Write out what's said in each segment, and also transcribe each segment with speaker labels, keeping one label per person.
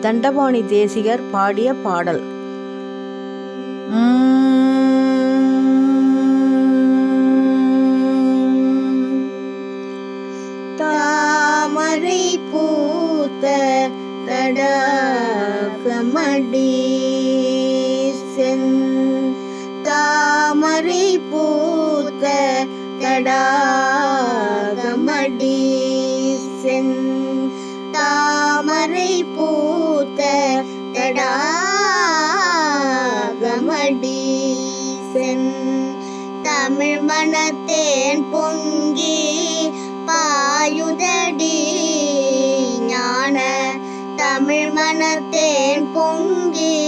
Speaker 1: தண்டபாணி தேசிகர் பாடிய பாடல். தாமரை பூத்த தடாகமடி சென். தாமரை பூத்த தடா சென் தமிழ் மனத்தேன் பொங்கி பாயுதடி. ஞான தமிழ் மனத்தேன் பொங்கி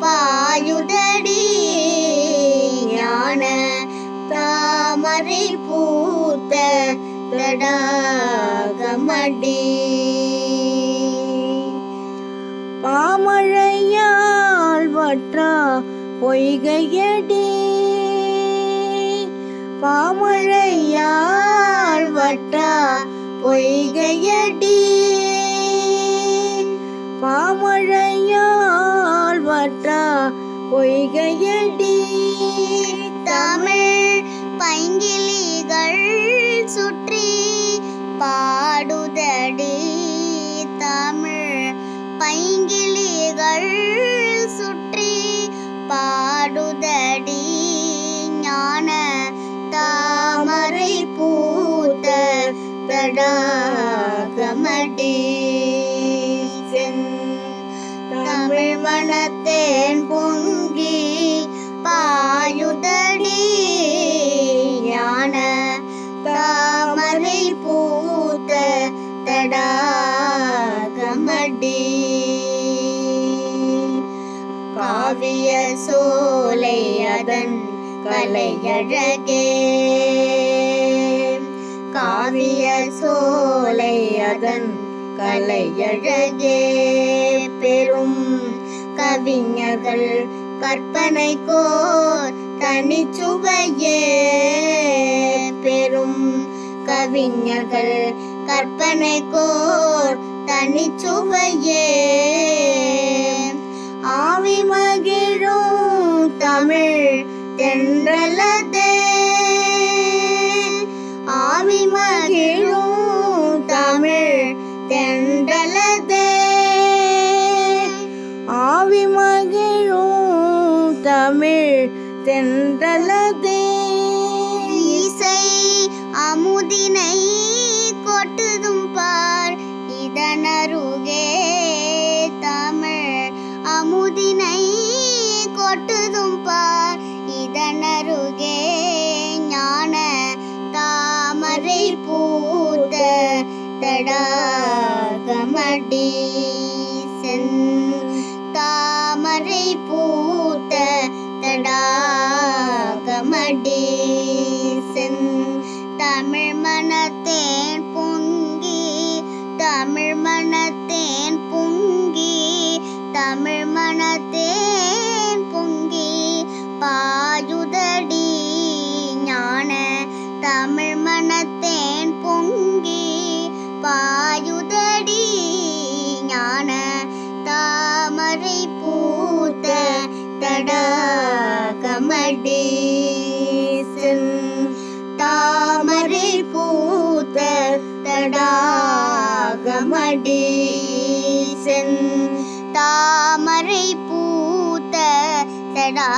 Speaker 1: பாயுதடி. ஞான தாமரை பூத்த தடாகமடி. பாமழையால் வற்றா பொய்கையடி. பாமழையால் வட்டா பொய்கையடி. பாமழையால் வட்டா பொய்கையடி. தமிழ் தடாகமடி சென் தமிழ் மனத்தேன் பொங்கி பாயுதடி. ஞான தாமரை பூத்த தடாகமடி காவிய சோலை அதன் கலையழகே. காவிய சோலை அதன் கலையழகே பெரும் கவிஞர்கள் கற்பனை கோர் தனிச்சுவையே பெரும் கவிஞர்கள் கற்பனை கோர் தனிச்சுவையே. ஆவி மகிழும் தமிழ் தென்றலதே தாமரை பூத்த தடாகமடி சென். தாமரை பூத்த தடாகமடி சென் தாமரை பூத்த தடா